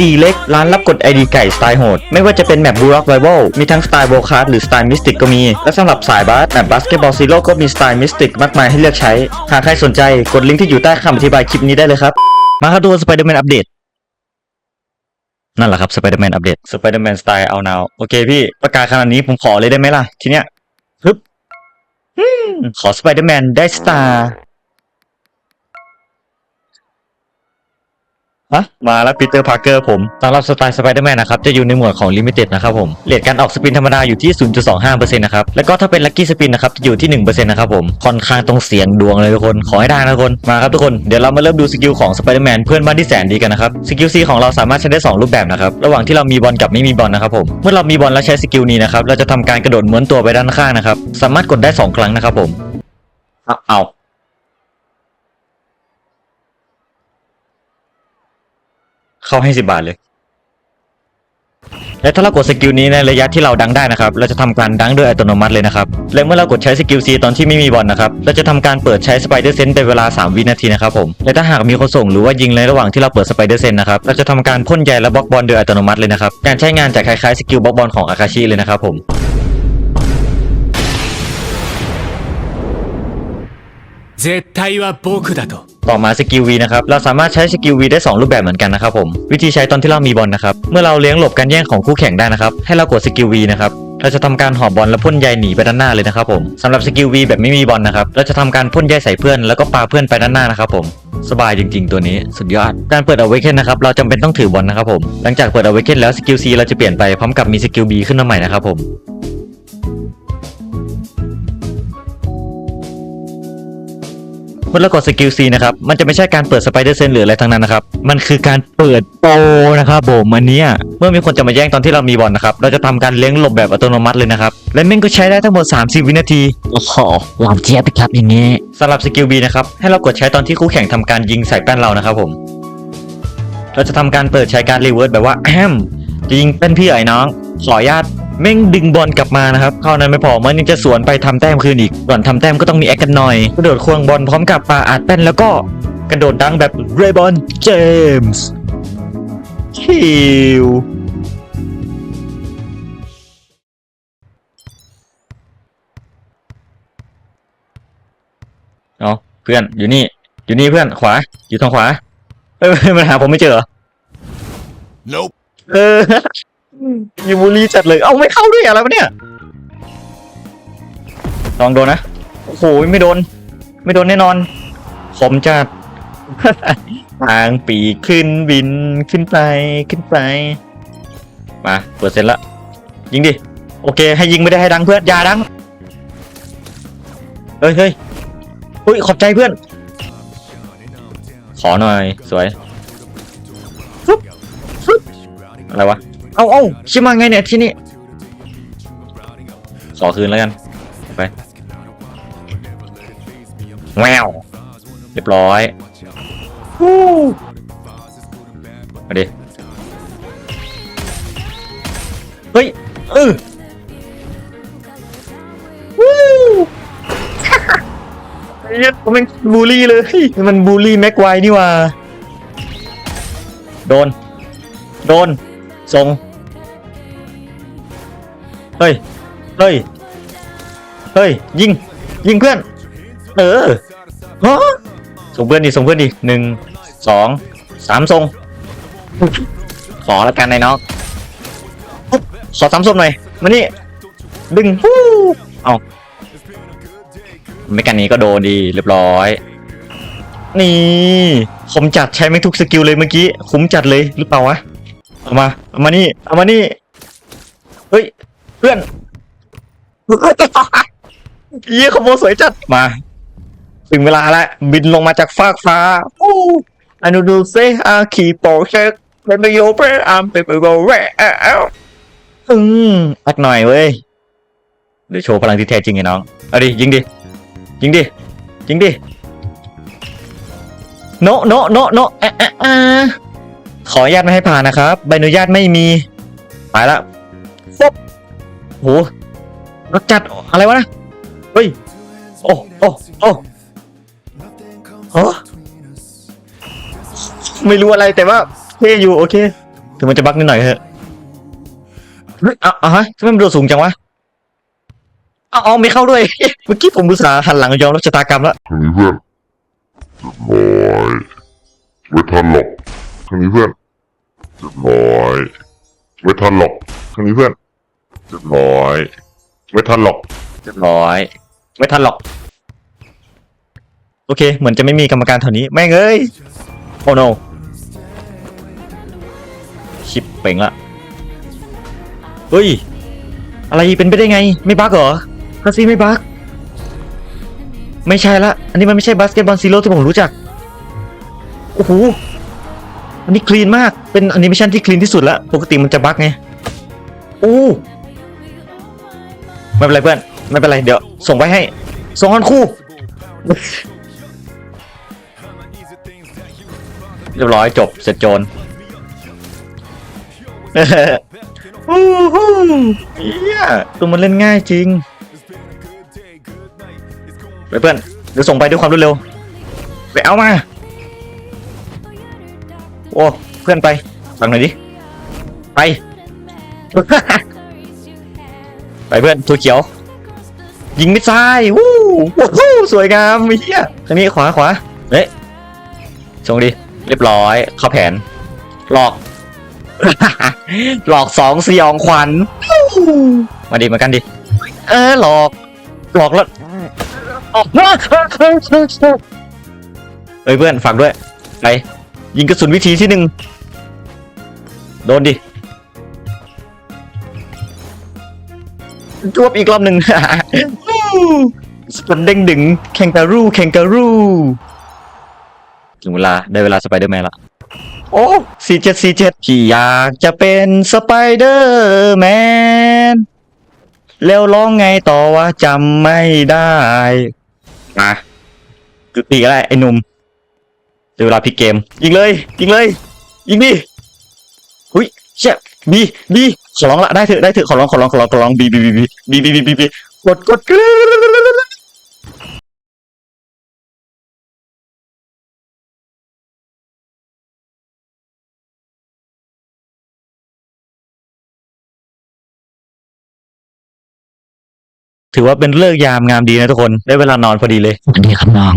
ตีเล็ก ร้านรับกด ID ไก่สไตล์โหด ไม่ว่าจะเป็นแมปบูร็อกไวเบิลมีทั้งสไตล์โบคาร์หรือสไตล์มิสติกก็มี และสำหรับสายบาสแมปบาสเกตบอลซีโร่ก็มีสไตล์มิสติกมากมายให้เลือกใช้ หากใครสนใจกดลิงก์ที่อยู่ใต้คำอธิบายคลิปนี้ได้เลยครับ มาครับดูสไปเดอร์แมนอัปเดตนั่นแหละครับสไปเดอร์แมนอัปเดตสไปเดอร์แมนสไตล์เอานาวโอเคพี่ประกาศขนาดนี้ผมขอเลยได้ไหมล่ะ ทีเนี้ยฮึบขอสไปเดอร์แมนได้สตาร์ ฮะ มาแล้วปีเตอร์พาร์เกอร์ผมสำหรับสไตล์สไปเดอร์แมนนะครับ จะอยู่ในหมวดของลิมิเต็ดนะครับผมเรทการออกสปินธรรมดาอยู่ที่ 0.25%นะครับ แล้วก็ถ้าเป็นลัคกี้สปินนะครับ จะอยู่ที่ 1%นะครับผม ค่อนข้างต้องเสี่ยงดวงเลยทุกคน ขอให้ได้นะทุกคน มาครับทุกคน เดี๋ยวเรามาเริ่มดูสกิลของสไปเดอร์แมนเพื่อนบ้านที่แสนดีกันนะครับ สกิลซีของเราสามารถใช้ได้ 2 รูปแบบนะครับ ระหว่างที่เรามีบอลกับไม่มีบอลนะครับผม เมื่อเรามีบอลแล้วใช้สกิลนี้นะครับ เราจะทำการกระโดดม้วนตัวไปด้านข้างนะครับ สามารถกดได้สองครั้งนะครับผมเอา เอาเข้าให้สิบาทเลย และถ้าเรากดสกิลนี้ในระยะที่เราดังได้นะครับ เราจะทำการดังโดยอัตโนมัติเลยนะครับ และเมื่อเรากดใช้สกิล C ตอนที่ไม่มีบอลนะครับ เราจะทำการเปิดใช้สไปเดอร์เซนเป็นเวลา 3 วินาทีนะครับผม และถ้าหากมีคนส่งหรือว่ายิงในระหว่างที่เราเปิดสไปเดอร์เซนนะครับ เราจะทำการพ่นใยและบล็อกบอลโดยอัตโนมัติเลยนะครับ การใช้งานจะคล้ายๆสกิลบล็อกบอลของอาคาชิเลยนะครับผม 絶対は僕だと ต่อมาสกิล V นะครับเราสามารถใช้สกิล V ได้ 2 รูปแบบเหมือนกันนะครับผมวิธีใช้ตอนที่เรามีบอลนะครับเมื่อเราเลี้ยงหลบการแย่งของคู่แข่งได้นะครับให้เรากดสกิล V นะครับเราจะทำการหอบบอลและพ่นใยหนีไปด้านหน้าเลยนะครับผมสำหรับสกิล V แบบไม่มีบอลนะครับเราจะทำการพ่นใยใส่เพื่อนแล้วก็ปาเพื่อนไปด้านหน้านะครับผมสบายจริง ๆ ตัวนี้สุดยอด การเปิด Awaken นนะครับเราจำเป็นต้องถือบอลนะครับผมหลังจากเปิด Awaken แล้วสกิล C เราจะเปลี่ยนไปพร้อมกับมีสกิล B ขึ้นมาใหม่นะครับผม เมื่อเรากดสกิล C นะครับ มันจะไม่ใช่การเปิดสไปเดอร์เซนหรืออะไรทั้งนั้นนะครับ มันคือการเปิดโปรนะครับผมอันเนี้ยเมื่อมีคนจะมาแย่งตอนที่เรามีบอลนะครับ เราจะทำการเลี้ยงหลบแบบอัตโนมัติเลยนะครับ และแม่งก็ใช้ได้ทั้งหมด 30 วินาที โอ้โหหวานเจี๊ยบไปครับอย่างนี้สำหรับสกิล B นะครับ ให้เรากดใช้ตอนที่คู่แข่งทำการยิงใส่แป้นเรานะครับผม เราจะทำการเปิดใช้การรีเวิร์สแบบว่าแอมจะยิงเป็นพี่เอ๋ยน้อง ขออนุญาต แม่งดึงบอลกลับมานะครับเท่านั้นไม่พอมันยังจะสวนไปทำแต้มคืนอีกก่อนทำแต้มก็ต้องมีแอคกันหน่อยกระโดดควงบอลพร้อมกับปาอัดแป้นแล้วก็กระโดดดังแบบเรย์บอนเจมส์คิวเอาเพื่อนอยู่นี่ อยู่นี่เพื่อนขวา อยู่ทางขวา เอ้ยมันหาผมไม่เจอเหรอ Nope เออ ยูบูลลี่จัดเลย เอาไม่เข้าด้วยอะไรวะเนี่ย ลองโดนนะ โอ้โห ไม่โดน ไม่โดนแน่นอน ผมจะทางปีกขึ้นบินขึ้นไปขึ้นไป มา เปิดเสร็จละ ยิงดิ โอเค ให้ยิงไม่ได้ให้ดังเพื่อน อย่าดัง เฮ้ยเฮ้ยอุ้ย ขอบใจเพื่อน ขอหน่อย สวย อะไรวะ เอาเอาชิมาไงเนี่ยที่นี่ขอคืนแล้วกันไปแววเรียบร้อยฮู้มาดิเฮ้ยเออวู้ไอ้เหี้ยมันบูลลี่เลยมันบูลลี่แม็กไวนี่หว่า โดน โดนส่ง เฮ้ย เฮ้ย เฮ้ย ยิง ยิงเพื่อน เออฮะส่งเพื่อนดิส่งเพื่อนดิหนึ่งสองสามส่งขอละกันนายน้องปุ๊บขอสามส่งหน่อยมานี่ดึงฟู้เอาไม่กันนี้ก็โดนดีเรียบร้อย นี่ผมจัดใช้ไม่ทุกสกิลเลยเมื่อกี้ คุ้มจัดเลยหรือเปล่าวะ เอามา เอามานี่ เอามานี่ เฮ้ย เพื่อนเยี่ยขโมยสวยจัดมาถึงเวลาแล้วบินลงมาจากฟากฟ้าอู้อนุดูเซอาคีโปเชกเป็นประโยชน์เปอามเป็นประโยชน์แร่เอ้าอืมอักหน่อยเว้ยเดี๋ยวโชว์พลังที่แท้จริงไอ้น้องเอาดิยิงดิยิงดิยิงดิโนโนโนโนเอะเอะอะขออนุญาตไม่ให้ผ่านนะครับใบอนุญาตไม่มีไปละฟบ โหรถจัดอะไรวะนะเฮ้ยโอ้โอ้โอ้ฮะไม่รู้อะไรแต่ว่าเท่อยู่โอเคถึงมันจะบั๊กนิดหน่อยเถอะเฮ้ยอะอะฮะทำไมมันโดดสูงจังวะเอาเอาไม่เข้าด้วย เมื่อกี้ผมอุตส่าห์หันหลังยอมรับชะตากรรมแล้วทางนี้เพื่อนเรียบร้อยไม่ทันหรอกทางนี้เพื่อนเรียบร้อยไม่ทันหรอกทางนี้เพื่อน เรียบร้อย ไม่ทันหรอก เรียบร้อย ไม่ทันหรอก โอเค เหมือนจะไม่มีกรรมการแถวนี้ แม่งเอ้ย โอ้ no ชิปเป่งละเฮ้ย อะไรเป็นไปได้ไง ไม่บั๊กเหรอคาซีไม่บั๊กไม่ใช่ละ อันนี้มันไม่ใช่บาสเกตบอลซีโร่ที่ผมรู้จัก โอ้โห อันนี้คลีนมาก เป็นแอนิเมชันที่คลีนที่สุดละ ปกติมันจะบั๊กไง โอ้ ไม่เป็นไรเพื่อน ไม่เป็นไร เดี๋ยว ส่งไปให้ ส่งกันคู่ เรียบร้อยจบ เสร็จโจรฮู้ฮู้เฮียตัวมันเล่นง่ายจริงไปเพื่อน เดี๋ยวส่งไปด้วยความรวดเร็ว ไปเอามา โอ้ เพื่อนไปฟังหน่อยดิ ไป ไปเพื่อนตัวเขียว ยิงมิดไซล์วู้วู้สวยงามเฮียทางนี้ขวาขวาเฮ้ยส่งดิเรียบร้อย เข้าแผน หลอก หลอกสองสยองขวัญมาดิมากันดิเออหลอก หลอกแล้วออกเฮ้ยเพื่อนฝากด้วยไปยิงกระสุนวิธีที่หนึ่งโดนดิ จวบอีกรอบหนึ่ง สปันเด้งดึงแข่งการูแข่งการูถึงเวลาได้เวลาสไปเดอร์แมนละ โอ้สี่เจ็ดสี่เจ็ดที่อยากจะเป็นสไปเดอร์แมน แล้วร้องไงต่อว่าจำไม่ได้มาคือตีก็ได้ไอ้หนุ่มเดี๋ยวเวลาพลิกเกม ยิงเลย ยิงเลย ยิงดิ หุยเชี่ยบีบี ขอร้องละได้เถอะได้เถอะขอร้องขอร้องขอร้องขอร้องบีบีบีบีบีบีบีบีกดกดกดถือว่าเป็นเลิกยามงามดีนะทุกคน ได้เวลานอนพอดีเลยสวัสดีครับน้อง